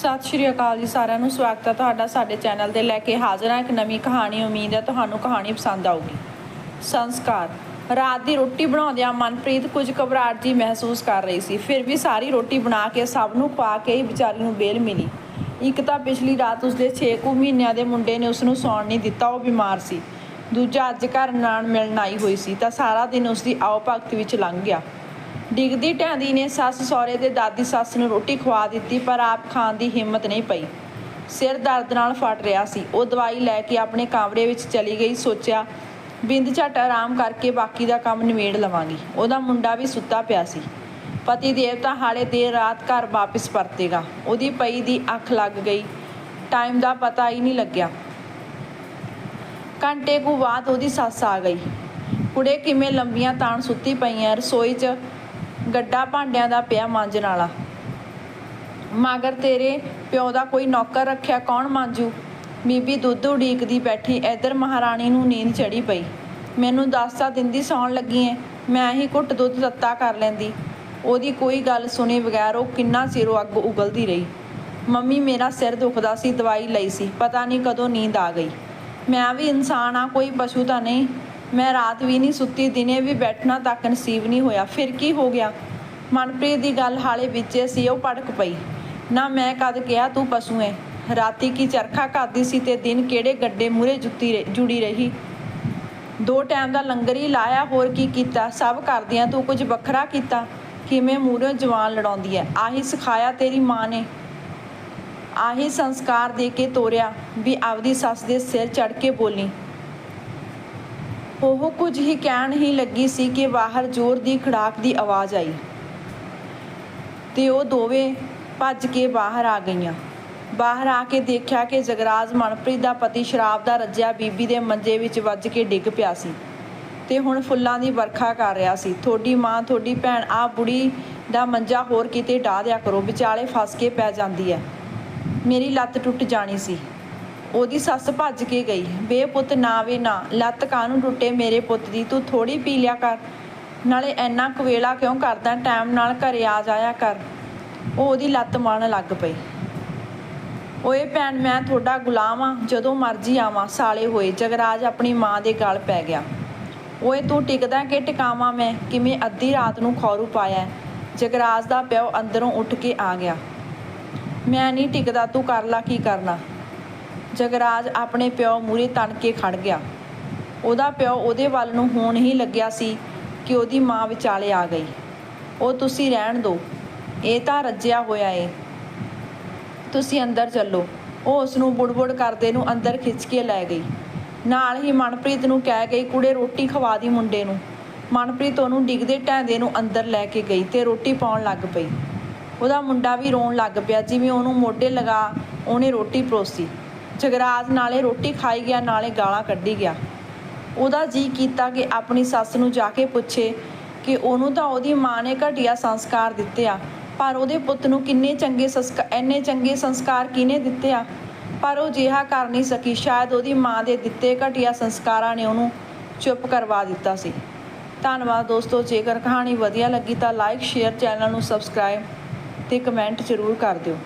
ਸਤਿ ਸ਼੍ਰੀ ਅਕਾਲ ਜੀ ਸਾਰਿਆਂ ਨੂੰ। ਸਵਾਗਤ ਹੈ ਤੁਹਾਡਾ ਸਾਡੇ ਚੈਨਲ ਤੇ ਲੈ ਕੇ ਹਾਜ਼ਰ ਹਾਂ। ਇੱਕ ਨਵੀਂ ਕਹਾਣੀ ਉਮੀਦ ਹੈ ਤੁਹਾਨੂੰ ਕਹਾਣੀ ਪਸੰਦ ਆਊਗੀ। ਸੰਸਕਾਰ। ਰਾਤ ਦੀ ਰੋਟੀ ਬਣਾਉਂਦਿਆਂ ਮਨਪ੍ਰੀਤ ਕੁਝ ਘਬਰਾਹਟ ਜੀ ਮਹਿਸੂਸ ਕਰ ਰਹੀ ਸੀ। ਫਿਰ ਵੀ ਸਾਰੀ ਰੋਟੀ ਬਣਾ ਕੇ ਸਭ ਨੂੰ ਪਾ ਕੇ ਹੀ ਵਿਚਾਰੀ ਨੂੰ ਬੇਲ ਮਿਲੀ। ਇੱਕ ਤਾਂ ਪਿਛਲੀ ਰਾਤ ਉਸਦੇ 6 ਕੁ ਮਹੀਨਿਆਂ ਦੇ ਮੁੰਡੇ ਨੇ ਉਸ ਨੂੰ ਸੌਣ ਨਹੀਂ ਦਿੱਤਾ, ਉਹ ਬਿਮਾਰ ਸੀ। ਦੂਜਾ ਅੱਜ ਘਰ ਨਾਲ ਮਿਲਣ ਆਈ ਹੋਈ ਸੀ ਤਾਂ ਸਾਰਾ ਦਿਨ ਉਸ ਦੀ ਆਓ ਭਗਤ ਵਿੱਚ ਲੰਘ ਗਿਆ। ਡਿੱਗਦੀ ਢਹਿੰਦੀ ਨੇ ਸੱਸ ਸਹੁਰੇ ਦੇ ਦਾਦੀ ਸੱਸ ਨੂੰ ਰੋਟੀ ਖਵਾ ਦਿੱਤੀ, ਪਰ ਆਪ ਖਾਣ ਦੀ ਹਿੰਮਤ ਨਹੀਂ ਪਈ। ਸਿਰ ਦਰਦ ਨਾਲ ਫਟ ਰਿਹਾ ਸੀ। ਉਹ ਦਵਾਈ ਲੈ ਕੇ ਆਪਣੇ ਕਮਰੇ ਵਿੱਚ ਚਲੀ ਗਈ, ਸੋਚਿਆ, ਬਿੰਦ ਝਟ ਆਰਾਮ ਕਰਕੇ ਬਾਕੀ ਦਾ ਕੰਮ ਨਿਬੇੜ ਲਵਾਂਗੀ। ਉਹਦਾ ਮੁੰਡਾ ਵੀ ਸੁੱਤਾ ਪਿਆ ਸੀ। ਪਤੀ ਦੇਵਤਾ ਹਾਲੇ ਦੇਰ ਰਾਤ ਘਰ ਵਾਪਸ ਪਰਤੇਗਾ। ਉਹਦੀ ਪਈ ਦੀ ਅੱਖ ਲੱਗ ਗਈ। ਟਾਈਮ ਦਾ ਪਤਾ ਹੀ ਨਹੀਂ ਲੱਗਿਆ। ਘੰਟੇ ਕੁ ਬਾਅਦ ਉਹਦੀ ਸੱਸ ਆ ਗਈ। ਕੁੜੇ ਕਿਵੇਂ ਲੰਬੀਆਂ ਤਾਣ ਸੁੱਤੀ ਪਈਆਂ, ਰਸੋਈ 'ਚ ਗੱਡਾ ਭਾਂਡਿਆਂ ਦਾ ਪਿਆ ਮਾਂਜਣ ਵਾਲਾ। ਮਗਰ ਤੇਰੇ ਪਿਓ ਦਾ ਕੋਈ ਨੌਕਰ ਰੱਖਿਆ ਕੌਣ ਮਾਂਜੂ? ਬੀਬੀ ਦੁੱਧ ਉਡੀਕਦੀ ਬੈਠੀ ਇੱਧਰ ਮਹਾਰਾਣੀ ਨੂੰ ਨੀਂਦ ਚੜੀ ਪਈ। ਮੈਨੂੰ ਦੱਸਤਾ ਦਿੰਦੀ ਸੌਣ ਲੱਗੀ ਐ ਮੈਂ ਹੀ ਘੁੱਟ ਦੁੱਧ ਤੱਤਾ ਕਰ ਲੈਂਦੀ। ਉਹਦੀ ਕੋਈ ਗੱਲ ਸੁਣੇ ਬਗੈਰ ਉਹ ਕਿੰਨਾ ਸਿਰੋਂ ਅੱਗ ਉਗਲਦੀ ਰਹੀ। ਮੰਮੀ ਮੇਰਾ ਸਿਰ ਦੁਖਦਾ ਸੀ, ਦਵਾਈ ਲਈ ਸੀ, ਪਤਾ ਨਹੀਂ ਕਦੋਂ ਨੀਂਦ ਆ ਗਈ। ਮੈਂ ਵੀ ਇਨਸਾਨ ਆ, ਕੋਈ ਪਸ਼ੂ ਤਾਂ ਨਹੀਂ। ਮੈਂ ਰਾਤ ਵੀ ਨਹੀਂ ਸੁੱਤੀ, ਦਿਨੇ ਵੀ ਬੈਠਣਾ ਤੱਕ ਨਸੀਬ ਨਹੀਂ ਹੋਇਆ। ਫਿਰ ਕੀ ਹੋ ਗਿਆ? ਮਨਪ੍ਰੀਤ ਦੀ ਗੱਲ ਹਾਲੇ ਵਿੱਚੇ ਸੀ, ਉਹ ਪੜਕ ਪਈ। ਨਾ ਮੈਂ ਕਦ ਕਿਹਾ ਤੂੰ ਪਸ਼ੂ ਐ? ਰਾਤੀ ਕੀ ਚਰਖਾ ਕਰਦੀ ਸੀ ਤੇ ਦਿਨ ਕਿਹੜੇ ਗੱਡੇ ਮੂਰੇ ਜੁੱਤੀ ਜੁੜੀ ਰਹੀ? ਦੋ ਟਾਈਮ ਦਾ ਲੰਗਰ ਹੀ ਲਾਇਆ, ਹੋਰ ਕੀ ਕੀਤਾ? ਸਭ ਕਰਦਿਆਂ ਤੂੰ ਕੁਝ ਵੱਖਰਾ ਕੀਤਾ? ਕਿਵੇਂ ਮੂਰੇ ਜਵਾਨ ਲੜਾਉਂਦੀ ਐ? ਆਹੀ ਸਿਖਾਇਆ ਤੇਰੀ ਮਾਂ ਨੇ। ਆਹੀ ਸੰਸਕਾਰ ਦੇ ਕੇ ਤੋਰਿਆ ਵੀ ਆਪਦੀ ਸੱਸ ਦੇ ਸਿਰ ਚੜ ਕੇ ਬੋਲੀ। ਉਹ ਕੁਝ ਹੀ ਕਹਿਣ ਹੀ ਲੱਗੀ ਸੀ ਕਿ ਬਾਹਰ ਜ਼ੋਰ ਦੀ ਖੜਾਕ ਦੀ ਆਵਾਜ਼ ਆਈ। ਤੇ ਉਹ ਦੋਵੇਂ ਭੱਜ ਕੇ ਬਾਹਰ ਆ ਗਈਆਂ। ਬਾਹਰ ਆ ਕੇ ਦੇਖਿਆ ਕਿ ਜਗਰਾਜ ਮਨਪ੍ਰੀਤ ਦਾ ਪਤੀ ਸ਼ਰਾਬ ਦਾ ਰੱਜਿਆ ਬੀਬੀ ਦੇ ਮੰਜੇ ਵਿੱਚ ਵੱਜ ਕੇ ਡਿੱਗ ਪਿਆ ਸੀ ਤੇ ਹੁਣ ਫੁੱਲਾਂ ਦੀ ਵਰਖਾ ਕਰ ਰਿਹਾ ਸੀ। ਤੁਹਾਡੀ ਮਾਂ, ਤੁਹਾਡੀ ਭੈਣ ਆ ਬੁੜੀ ਦਾ ਮੰਜਾ ਹੋਰ ਕਿਤੇ ਢਾ ਦਿਆ ਕਰੋ। ਵਿਚਾਲੇ ਫਸ ਕੇ ਪੈ ਜਾਂਦੀ ਹੈ। ਮੇਰੀ ਲੱਤ ਟੁੱਟ ਜਾਣੀ ਸੀ। ਉਹਦੀ ਸੱਸ ਭੱਜ ਕੇ ਗਈ। ਬੇ ਪੁੱਤ ਨਾ ਵੇ ਨਾ, ਲੱਤ ਕਾਹਨੂੰ ਟੁੱਟੇ ਮੇਰੇ ਪੁੱਤ ਦੀ, ਤੂੰ ਥੋੜੀ ਪੀ ਲਿਆ ਕਰ। ਨਾਲੇ ਐਨਾ ਕਵੇਲਾ ਕਿਉਂ ਕਰਦਾ, ਟਾਈਮ ਨਾਲ ਘਰੇ ਆ ਜਾਇਆ ਕਰ। ਉਹ ਉਹਦੀ ਲੱਤ ਮਾਰਨ ਲੱਗ ਪਈ। ਓਏ ਭੈਣ, ਮੈਂ ਤੁਹਾਡਾ ਗੁਲਾਮ ਆ ਜਦੋਂ ਮਰਜ਼ੀ ਆਵਾਂ, ਸਾਲੇ ਹੋਏ, ਜਗਰਾਜ ਆਪਣੀ ਮਾਂ ਦੇ ਗਲ ਪੈ ਗਿਆ। ਓਏ ਤੂੰ ਟਿਕਦਾ ਕਿ ਟਿਕਾਵਾਂ ਮੈਂ, ਕਿਵੇਂ ਅੱਧੀ ਰਾਤ ਨੂੰ ਖੌਰੂ ਪਾਇਆ। ਜਗਰਾਜ ਦਾ ਪਿਓ ਅੰਦਰੋਂ ਉੱਠ ਕੇ ਆ ਗਿਆ। ਮੈਂ ਨਹੀਂ ਟਿਕਦਾ, ਤੂੰ ਕਰ ਲਾ, ਕੀ ਕਰਨਾ। ਜਗਰਾਜ ਆਪਣੇ ਪਿਓ ਮੂਰੇ ਤਣ ਕੇ ਖੜ ਗਿਆ। ਉਹਦਾ ਪਿਓ ਉਹਦੇ ਵੱਲ ਨੂੰ ਹੋਣ ਹੀ ਲੱਗਿਆ ਸੀ ਕਿ ਉਹਦੀ ਮਾਂ ਵਿਚਾਲੇ ਆ ਗਈ। ਉਹ, ਤੁਸੀਂ ਰਹਿਣ ਦਿਓ ਇਹ ਤਾਂ ਰੱਜਿਆ ਹੋਇਆ ਏ। ਤੁਸੀਂ ਅੰਦਰ ਚੱਲੋ। ਉਹ ਉਸ ਨੂੰ ਬੁੜਬੁੜ ਕਰਦੇ ਨੂੰ ਅੰਦਰ ਖਿੱਚ ਕੇ ਲੈ ਗਈ। ਨਾਲ ਹੀ ਮਨਪ੍ਰੀਤ ਨੂੰ ਕਹਿ ਗਈ, ਕੁੜੇ, ਰੋਟੀ ਖਵਾ ਦੀ ਮੁੰਡੇ ਨੂੰ। ਮਨਪ੍ਰੀਤ ਉਹਨੂੰ ਡਿੱਗਦੇ ਢਹਿੰਦੇ ਨੂੰ ਅੰਦਰ ਲੈ ਕੇ ਗਈ ਤੇ ਰੋਟੀ ਪਾਉਣ ਲੱਗ ਪਈ। ਉਹਦਾ ਮੁੰਡਾ ਵੀ ਰੋਣ ਲੱਗ ਪਿਆ, ਜਿਵੇਂ ਉਹਨੂੰ ਮੋਢੇ ਲਗਾ ਉਹਨੇ ਰੋਟੀ ਪਰੋਸੀ। ਜਗਰਾਜ ਨਾਲੇ ਰੋਟੀ ਖਾਈ ਗਿਆ, ਨਾਲੇ ਗਾਲਾਂ ਕੱਢੀ ਗਿਆ। ਉਹਦਾ ਜੀ ਕੀਤਾ ਕਿ ਆਪਣੀ ਸੱਸ ਨੂੰ ਜਾ ਕੇ ਪੁੱਛੇ ਕਿ ਉਹਨੂੰ ਤਾਂ ਉਹਦੀ ਮਾਂ ਨੇ ਘਟੀਆ ਸੰਸਕਾਰ ਦਿੱਤੇ ਆ ਪਰ ਉਹਦੇ ਪੁੱਤ ਨੂੰ ਕਿੰਨੇ ਚੰਗੇ ਸੰਸਕਾਰ ਇੰਨੇ ਚੰਗੇ ਸੰਸਕਾਰ ਕਿਹਨੇ ਦਿੱਤੇ ਆ? ਪਰ ਉਹ ਜਿਹਾ ਕਰ ਨਹੀਂ ਸਕੀ। ਸ਼ਾਇਦ ਉਹਦੀ ਮਾਂ ਦੇ ਦਿੱਤੇ ਘਟੀਆ ਸੰਸਕਾਰਾਂ ਨੇ ਉਹਨੂੰ ਚੁੱਪ ਕਰਵਾ ਦਿੱਤਾ ਸੀ। ਧੰਨਵਾਦ ਦੋਸਤੋ, ਜੇਕਰ ਕਹਾਣੀ ਵਧੀਆ ਲੱਗੀ ਤਾਂ ਲਾਈਕ ਸ਼ੇਅਰ ਚੈਨਲ ਨੂੰ ਸਬਸਕ੍ਰਾਈਬ ਤੇ ਕਮੈਂਟ ਜ਼ਰੂਰ ਕਰ ਦਿਓ।